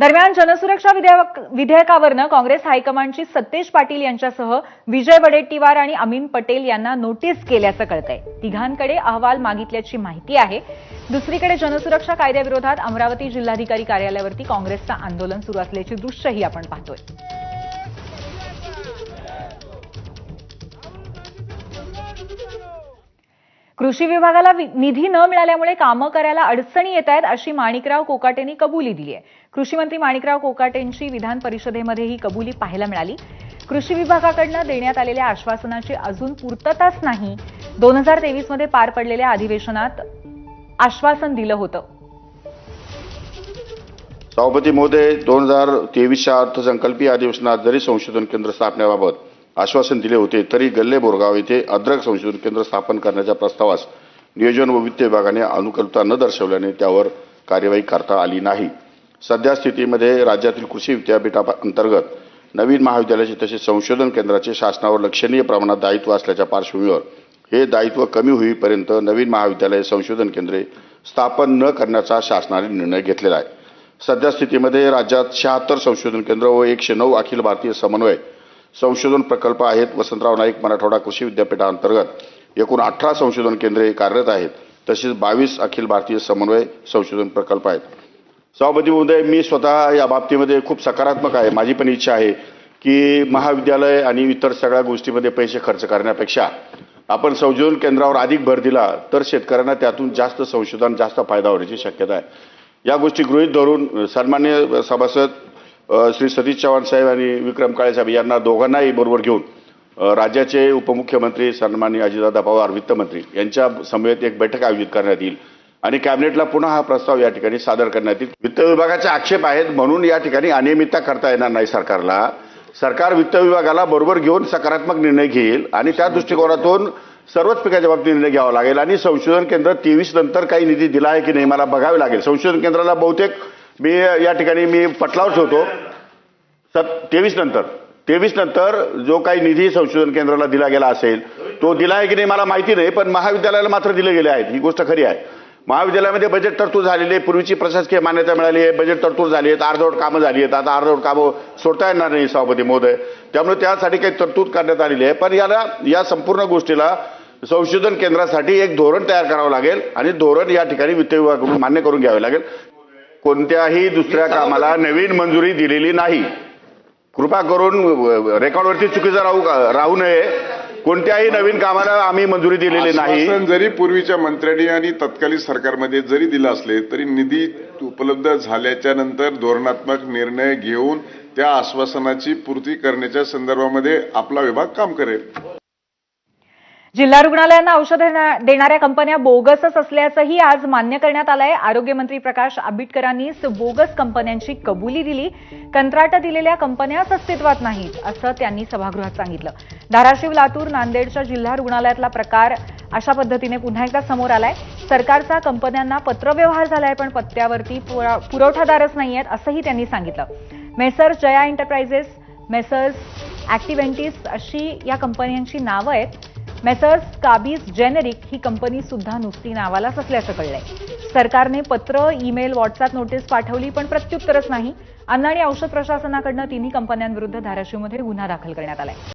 दरम्यान जनसुरक्षा विधेयक विधेयकावरनं काँग्रेस हायकमांडची सत्तेश पाटील यांच्यासह विजय वडेट्टीवार आणि अमीन पटेल यांना नोटीस केल्याचं कळतंय. तिघांकडे अहवाल मागितल्याची माहिती आहे. दुसरीकडे जनसुरक्षा कायद्याविरोधात अमरावती जिल्हाधिकारी कार्यालयावरती काँग्रेसचं आंदोलन सुरू असल्याची दृश्यही आपण पाहतोय. कृषी विभागाला वि- निधी न मिळाल्यामुळे कामं करायला अडचणी येत आहेत अशी माणिकराव कोकाटेंनी कबुली दिली आहे. कृषी मंत्री माणिकराव कोकाटेंची विधान परिषदेमध्ये ही कबुली पाहायला मिळाली. कृषी विभागाकडनं देण्यात आलेल्या आश्वासनाची अजून पूर्तताच नाही. दोन हजार तेवीसमध्ये पार पडलेल्या अधिवेशनात आश्वासन दिलं होतं. सभापती महोदय दोन हजार तेवीसच्या अर्थसंकल्पीय अधिवेशनात जरी संशोधन केंद्र स्थापण्याबाबत आश्वासन दिले होते तरी गल्ले बोरगाव येथे अद्रक संशोधन केंद्र स्थापन करण्याच्या प्रस्तावास नियोजन व वित्त विभागाने अनुकूलता न दर्शवल्याने त्यावर कार्यवाही करता आली नाही. सध्या स्थितीमध्ये राज्यातील कृषी विद्यापीठाअंतर्गत नवीन महाविद्यालयाचे तसेच संशोधन केंद्राचे शासनावर लक्षणीय प्रमाणात दायित्व असल्याच्या पार्श्वभूमीवर हे दायित्व कमी होईपर्यंत नवीन महाविद्यालय संशोधन केंद्रे स्थापन न करण्याचा शासनाने निर्णय घेतलेला आहे. सध्या स्थितीमध्ये राज्यात शहात्तर संशोधन केंद्र व एकशे नऊ अखिल भारतीय समन्वय संशोधन प्रकल्प आहेत. वसंतराव नाईक मराठवाडा कृषी विद्यापीठाअंतर्गत एकूण अठरा संशोधन केंद्रे कार्यरत आहेत. तसेच बावीस अखिल भारतीय समन्वय संशोधन प्रकल्प आहेत. सभापती महोदय मी स्वतः या बाबतीमध्ये खूप सकारात्मक आहे. माझी पण इच्छा आहे की महाविद्यालय आणि इतर सगळ्या गोष्टीमध्ये पैसे खर्च करण्यापेक्षा आपण संशोधन केंद्रावर अधिक भर दिला तर शेतकऱ्यांना त्यातून जास्त संशोधन जास्त फायदा होण्याची शक्यता आहे. या गोष्टी गृहीत धरून सन्मान्य सभासद श्री सतीश चव्हाण साहेब आणि विक्रम काळे साहेब यांना दोघांनाही बरोबर घेऊन राज्याचे उपमुख्यमंत्री सन्मान्य अजितदादा पवार वित्तमंत्री यांच्या समवेत एक बैठक आयोजित करण्यात येईल आणि कॅबिनेटला पुन्हा हा प्रस्ताव या ठिकाणी सादर करण्यात येईल. वित्त विभागाचे आक्षेप आहेत म्हणून या ठिकाणी अनियमितता करता येणार नाही सरकारला. सरकार वित्त विभागाला बरोबर घेऊन सकारात्मक निर्णय घेईल आणि त्या दृष्टिकोनातून सर्वच पिकाच्या बाबतीत निर्णय घ्यावा लागेल आणि संशोधन केंद्र तेवीस नंतर काही निधी दिला आहे की नाही मला बघावे लागेल. संशोधन केंद्राला बहुतेक मी या ठिकाणी मी पटलावर ठेवतो. सत तेवीस नंतर. तेवीस नंतर जो काही निधी संशोधन केंद्राला दिला गेला असेल तो दिला आहे की नाही मला माहिती नाही पण महाविद्यालयाला मात्र दिले गेले आहेत. ही गोष्ट खरी आहे. महाविद्यालयामध्ये बजेट तरतूद झालेली आहे पूर्वीची प्रशासकीय मान्यता मिळाली आहे बजेट तरतूद झाली आहेत अर्धवट कामं झाली आहेत. आता अर्धवट कामं सोडता येणार नाही सभापती महोदय. त्यामुळे त्यासाठी काही तरतूद करण्यात आलेली आहे. पण याला या संपूर्ण गोष्टीला संशोधन केंद्रासाठी एक धोरण तयार करावं लागेल आणि धोरण या ठिकाणी वित्त विभागाकडून मान्य करून घ्यावे लागेल. कोणत्याही दुसऱ्या कामाला नवीन मंजुरी दिलेली नाही. कृपा करून रेकॉर्डवरती चुकीचं राहू राहू नये. कोणत्याही नवीन कामाला आम्ही मंजुरी दिलेली नाही. आश्वासन जरी पूर्वीच्या मंत्र्यांनी आणि तत्कालीन सरकारमध्ये जरी दिलं असले तरी निधी उपलब्ध झाल्याच्यानंतर धोरणात्मक निर्णय घेऊन त्या आश्वासनाची पूर्ती करण्याच्या संदर्भामध्ये आपला विभाग काम करेल. जिल्हा रुग्णालयांना औषध देणाऱ्या कंपन्या बोगसच असल्याचंही आज मान्य करण्यात आलंय. आरोग्यमंत्री प्रकाश आंबेडकरांनीच बोगस कंपन्यांची कबुली दिली. कंत्राट दिलेल्या कंपन्याच अस्तित्वात नाहीत असं त्यांनी सभागृहात सांगितलं. धाराशिव लातूर नांदेडच्या जिल्हा रुग्णालयातला प्रकार अशा पद्धतीने पुन्हा एकदा समोर आलाय. सरकारचा कंपन्यांना पत्रव्यवहार झालाय पण पत्त्यावरती पुरा- पुरवठादारच नाहीयेत असंही त्यांनी सांगितलं. Messrs Jaya enterprises messrs Activentis अशी या कंपन्यांची नावं आहेत. मेसर्स काबीज जेनेरिक ही कंपनी सुद्धा नुसती नावालाच असल्याचं कळलंय. सरकारने पत्र ईमेल व्हॉट्सअप नोटीस पाठवली पण प्रत्युत्तरच नाही. अन्न आणि औषध प्रशासनाकडनं तिन्ही कंपन्यांविरुद्ध धाराशिवमध्ये गुन्हा दाखल करण्यात आलाय.